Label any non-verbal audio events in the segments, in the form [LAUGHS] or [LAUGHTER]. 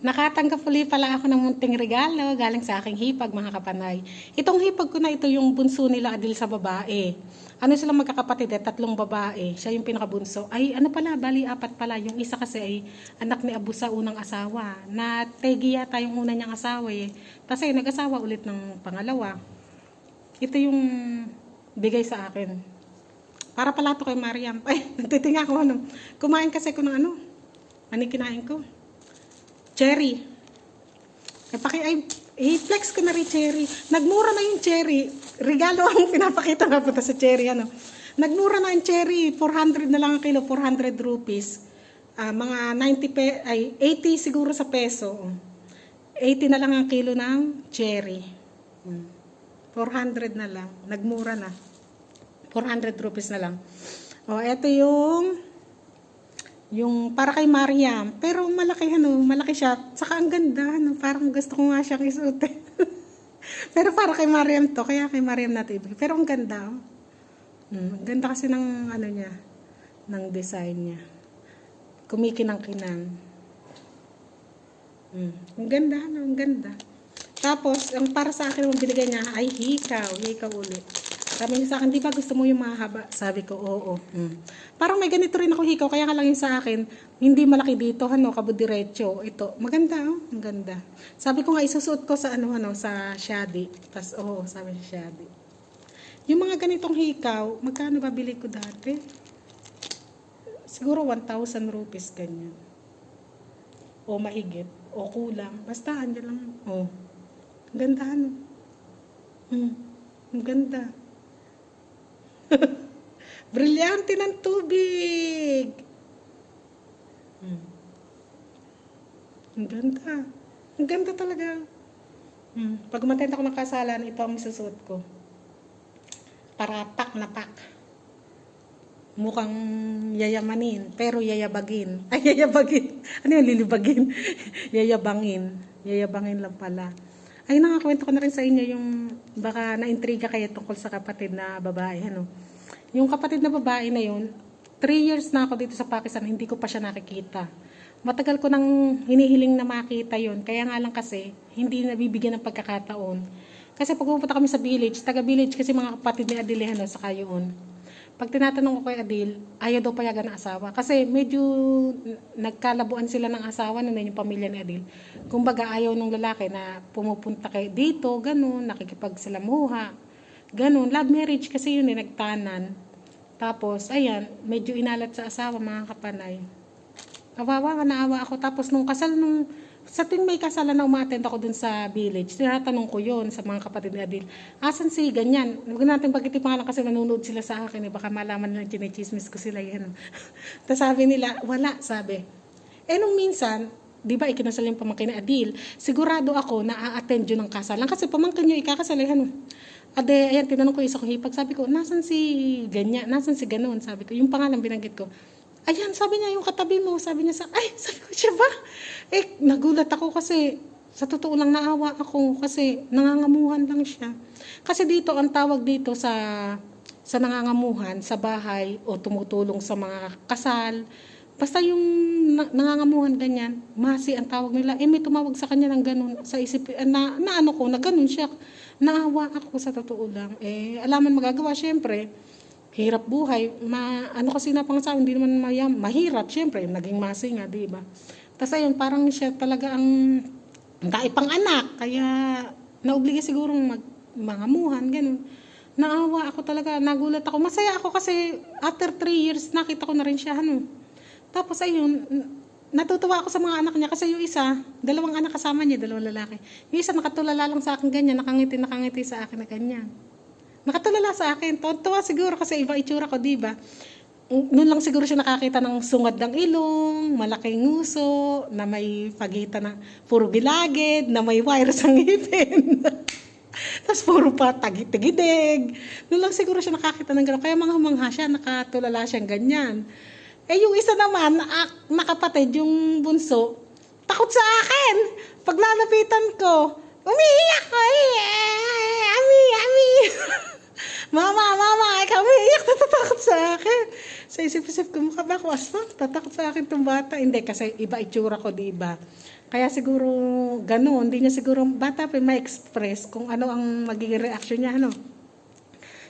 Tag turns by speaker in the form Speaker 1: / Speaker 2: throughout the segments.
Speaker 1: Nakatanggap uli pala ako ng munting regalo galing sa aking hipag mga kapanay. Itong hipag ko na ito yung bunso nila Adil sa babae. Ano silang magkakapatid eh, tatlong babae. Siya yung pinakabunso. Ay ano pala, bali apat pala. Yung isa kasi ay anak ni Abu sa unang asawa. Na tegi yata yung una niyang asawa eh. Tapos ay nag-asawa ulit ng pangalawa. Ito yung bigay sa akin. Para pala to kay Mariam. Ay, [LAUGHS] nagtitinga ako ano. Kumain kasi ko ng ano. Ano kinain ko? Cherry. Ay, paki, ay, i-flex ko na rin cherry. Nagmura na yung cherry. Regalo ang [LAUGHS] pinapakita nga punta sa cherry. Ano. Nagmura na yung cherry. 400 na lang ang kilo. 400 rupees. Ah, mga 90 pe, ay 80 siguro sa peso. 80 na lang ang kilo ng cherry. Hmm. 400 na lang. Nagmura na. 400 rupees na lang. O, eto yung yung para kay Mariam. Pero malaki ano, malaki siya. Saka ang ganda, ano, parang gusto ko nga siyang isuotin. [LAUGHS] Pero para kay Mariam to, kaya kay Mariam natin ibigay. Pero ang ganda. Oh. Ang ganda kasi ng ano niya, ng design niya. Kumikinang-kinang. Hmm, ang ganda, ano, ang ganda. Tapos, ang para sa akin, ang binigay niya ay hikaw. Hikaw ulit. Sabi niya sa akin, di ba gusto mo yung mahaba? Sabi ko, oo. Mm. Parang may ganito rin ako hikaw, kaya ka lang yung sa akin, hindi malaki dito, ano, kabudiretso. Ito, maganda, oh, ang ganda. Sabi ko nga, isusuot ko sa, ano, ano, sa shadi. Tapos, oo, sabi niya shadi. Yung mga ganitong hikaw, magkano ba bili ko dati? Siguro 1,000 rupees, ganyan. O mahigit, o kulang. Basta, andyan lang. Oh. Ganda, ano. Hmm. Ang ganda. Brilyante ng tubig. Hmm. Ang ganda. Ang ganda talaga. Hmm. Pag umatend ako ng kasalan, ito ang masusuot ko. Para pak na pak. Mukhang yayamanin, pero yayabagin. [LAUGHS] Ay, yayabagin. Ano yung lilibagin? [LAUGHS] Yayabangin. Yayabangin lang pala. Ay, nakakwento ko na rin sa inyo yung baka na-intriga kayo tungkol sa kapatid na babae. Ano? Yung kapatid na babae na yun, 3 years na ako dito sa Pakistan, hindi ko pa siya nakikita. Matagal ko nang hinihiling na makita yon Kaya nga lang kasi, hindi nabibigyan ng pagkakataon. Kasi pag pupunta kami sa village, taga-village kasi mga kapatid ni Adilehano sa yun. Pag tinatanong ko kay Adil, ayaw daw payagan ng asawa. Kasi medyo nagkalabuan sila ng asawa na yung pamilya ni Adil. Kumbaga ayaw ng lalaki na pumupunta kay dito, ganun, nakikipagsalamuha. Ganun, love marriage kasi yun eh, nagtanan. Tapos, ayan, medyo inalat sa asawa, mga kapanay. Kawawa nga naawa ako. Tapos nung kasal nung sa tuwing may kasalan na umattend ako dun sa village, tinatanong ko yon sa mga kapatid ni Adil, asan si ganyan? Huwag natin pagkiti pangalan kasi nanonood sila sa akin, eh, baka malaman nila chinichismis ko sila yan. [LAUGHS] Tapos sabi nila, wala, sabi. Eh nung minsan, di ba ikinasal yung pamangkin ni Adil, sigurado ako na a-attend yun ng kasalan kasi pamangkin nyo ikakasalihan. Ade, ayan, tinanong ko isa kong hipag, sabi ko, nasan si ganyan, nasan si ganoon, sabi ko, yung pangalan binanggit ko, Ayan, sabi niya, yung katabi mo, sabi niya sa, ay, [LAUGHS] sabi ko, siya ba? Eh, nagulat ako kasi, sa totoo lang naawa ako kasi nangangamuhan lang siya. Kasi dito, ang tawag dito sa, sa nangangamuhan, sa bahay, o tumutulong sa mga kasal, basta yung na- nangangamuhan ganyan, masi ang tawag nila, eh may tumawag sa kanya ng ganun, sa isip, eh, na, na ano ko, na ganun siya, naawa ako sa totoo lang. Eh, alaman magagawa, syempre, hirap buhay. Ma, ano kasi na pangasawa, hindi naman mayam, mahirap, syempre, naging masi nga, di ba? Tapos ayun, parang siya talaga ang dai pang anak, kaya naobliga sigurong mag, mangamuhan, ganun. Naawa ako talaga, nagulat ako. Masaya ako kasi after 3 years, nakita ko na rin siya, ano. Tapos ayun, natutuwa ako sa mga anak niya kasi yung isa, dalawang anak kasama niya, dalawang lalaki. Yung isa nakatulala lang sa akin ganyan, nakangiti, nakangiti sa akin na ganyan. Nakatulala sa akin. Tuwa siguro kasi iba itsura ko, di ba? Noon lang siguro siya nakakita ng sungad ng ilong, malaking nguso, na may pagitan ng puro bilagid, na may wire sa ngipin. [LAUGHS] Tapos puro pa tagitigidig. Noon lang siguro siya nakakita ng gano'n. Kaya mga humangha siya, nakatulala siyang ganyan. Eh yung isa naman, ak, nakapatid, yung bunso, takot sa akin. Pag lalapitan ko, umiiyak ko. Eh, ami, ami. [LAUGHS] mama, mama, ikaw umiiyak, natatakot sa akin. Sa isip-isip ko, mukha ba ako aswang? Tatakot sa akin itong bata. Hindi, kasi iba itsura ko, di ba? Kaya siguro ganun, hindi niya siguro bata pa ma-express kung ano ang magiging reaction niya, ano.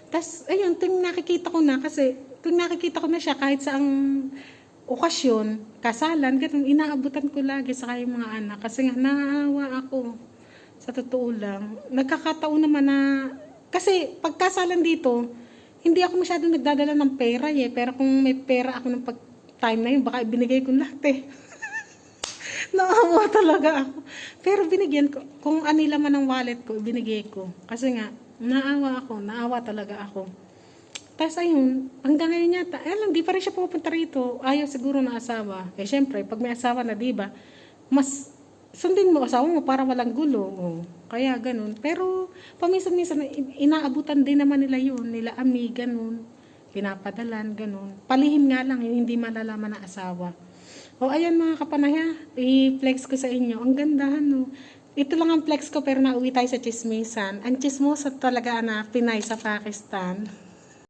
Speaker 1: Tapos, ayun, tuwing nakikita ko na, kasi nakikita ko na siya kahit sa ang okasyon, kasalan, ganun, inaabutan ko lagi sa kayong mga anak. Kasi nga, naawa ako. Sa totoo lang. Nagkakataon naman na, kasi pagkasalan dito, hindi ako masyadong nagdadala ng pera eh. Pero kung may pera ako ng pag time na yun, baka ibinigay ko lahat eh. [LAUGHS] Naawa talaga ako. Pero binigyan ko, kung anila man ang wallet ko, binigay ko. Kasi nga, naawa ako, naawa talaga ako. Tapos ayun, hanggang ngayon yata, eh lang, di pa rin siya pupunta rito. Ayaw siguro na asawa. Eh syempre, pag may asawa na, di ba, mas sundin mo asawa mo para walang gulo. Oh. Kaya ganun. Pero paminsan-minsan, inaabutan din naman nila yun. Nila ami, ganun. Pinapadalan, ganun. Palihim nga lang, hindi malalaman na asawa. O ayan mga kapanaya, i-flex ko sa inyo. Ang ganda, no? Ito lang ang flex ko pero nauwi tayo sa chismisan. Ang chismosa talaga na Pinay sa Pakistan.